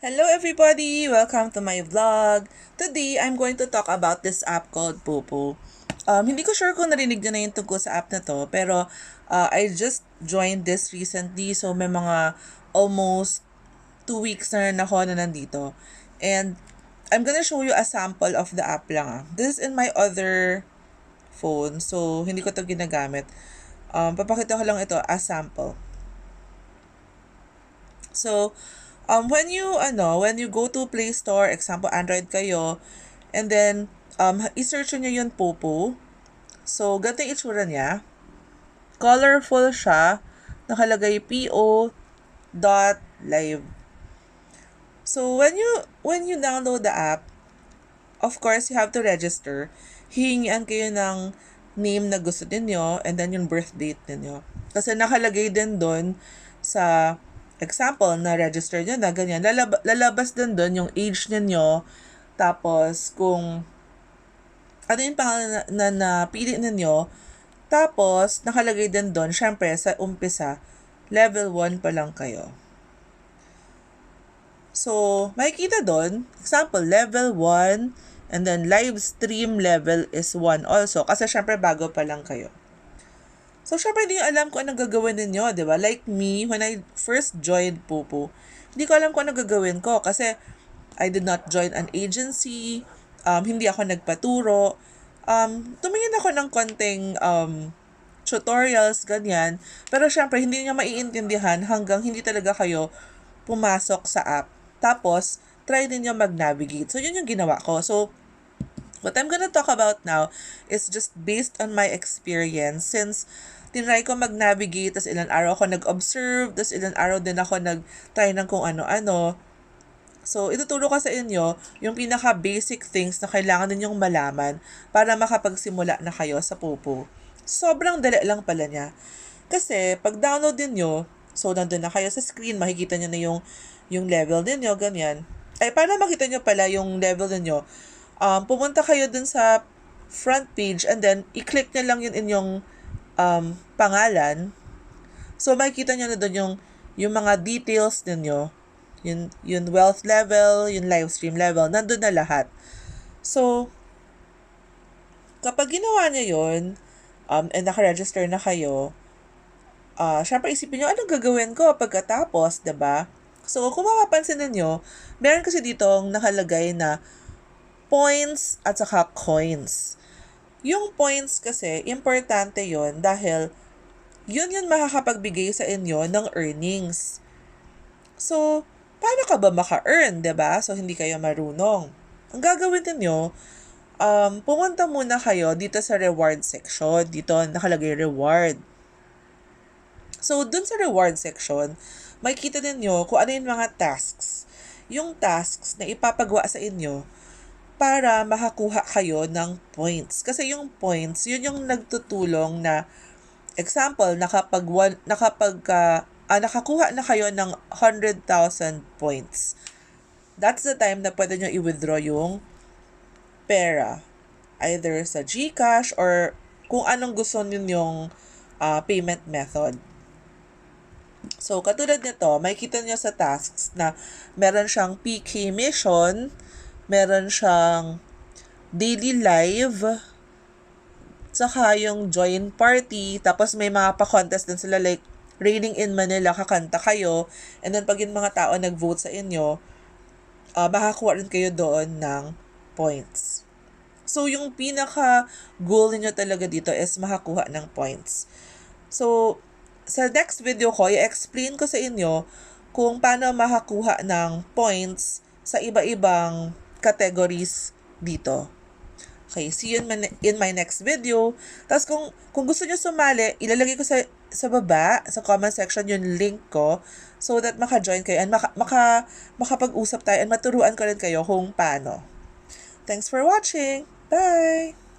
Hello everybody! Welcome to my vlog. Today, I'm going to talk about this app called Popo. Um, hindi ko sure kung narinig nyo na yung tungkol sa app na to, pero uh, I just joined this recently, so may mga almost two weeks na ako na nandito. And I'm gonna show you a sample of the app lang. ah. This is in my other phone, so hindi ko to ginagamit. Um, papakita ko lang ito as sample. So, um, when you, ano, when you go to Play Store, example, Android kayo, and then, um, i-search nyo yung Popo. So, ganito yung itsura niya. Colorful siya. Nakalagay PO dot live. So, when you, when you download the app, of course, you have to register. Hihingian kayo ng name na gusto ninyo and then yung birth date ninyo. Kasi nakalagay din doon sa example na register nyo na ganyan. Lalab- lalabas din doon yung age ninyo. Tapos, kung ano yung pangalan na, na, na pili ninyo. Tapos, nakalagay din doon, syempre, sa umpisa, level 1 pa lang kayo. So, makikita doon, example, level 1, and then live stream level is 1 also. Kasi syempre, bago pa lang kayo. So, syempre, hindi alam kung anong gagawin ninyo, di ba? Like me, when I first joined Pupu, hindi ko alam kung anong gagawin ko kasi I did not join an agency, um, hindi ako nagpaturo. Um, tumingin ako ng konting um, tutorials, ganyan. Pero syempre, hindi niya maiintindihan hanggang hindi talaga kayo pumasok sa app. Tapos, try ninyo mag-navigate. So, yun yung ginawa ko. So, what I'm gonna talk about now is just based on my experience since tinry ko mag-navigate, tas ilan araw ako nag-observe, tas ilan araw din ako nag-try ng kung ano-ano. So, ituturo ko sa inyo yung pinaka-basic things na kailangan ninyong malaman para makapagsimula na kayo sa Popo. Sobrang dali lang pala niya. Kasi, pag download ninyo, so nandun na kayo sa screen, makikita nyo na yung, yung level ninyo, ganyan. Ay, para makita nyo pala yung level ninyo, um, pumunta kayo dun sa front page and then i-click nyo lang yun inyong um, pangalan. So, makikita nyo na dun yung, yung mga details ninyo, yung, yung wealth level, yung live stream level, nandun na lahat. So, kapag ginawa nyo yun, um, and nakaregister na kayo, uh, syempre isipin nyo, anong gagawin ko pagkatapos, ba? So, kung mapapansin ninyo, meron kasi dito nakalagay na points at saka coins. Yung points kasi, importante yon dahil yun yung makakapagbigay sa inyo ng earnings. So, paano ka ba maka-earn, ba? So, hindi kayo marunong. Ang gagawin niyo um, pumunta muna kayo dito sa reward section. Dito nakalagay reward. So, dun sa reward section, makikita ninyo kung ano yung mga tasks. Yung tasks na ipapagawa sa inyo para makakuha kayo ng points. Kasi yung points, yun yung nagtutulong na, example, nakapag, one, nakapag uh, ah, nakakuha na kayo ng 100,000 points. That's the time na pwede nyo i-withdraw yung pera. Either sa GCash or kung anong gusto ninyong uh, payment method. So, katulad nito, makikita nyo sa tasks na meron siyang PK mission, meron siyang daily live, saka yung join party, tapos may mga pa-contest din sila like Raining in Manila, kakanta kayo, and then pag yung mga tao nag-vote sa inyo, uh, makakuha rin kayo doon ng points. So, yung pinaka-goal niyo talaga dito is makakuha ng points. So, sa next video ko, i-explain ko sa inyo kung paano makakuha ng points sa iba-ibang categories dito. Okay, see you in my, in my next video. Tapos kung, kung gusto nyo sumali, ilalagay ko sa, sa baba, sa comment section, yung link ko so that maka-join kayo and maka, maka, makapag-usap tayo and maturuan ko rin kayo kung paano. Thanks for watching. Bye!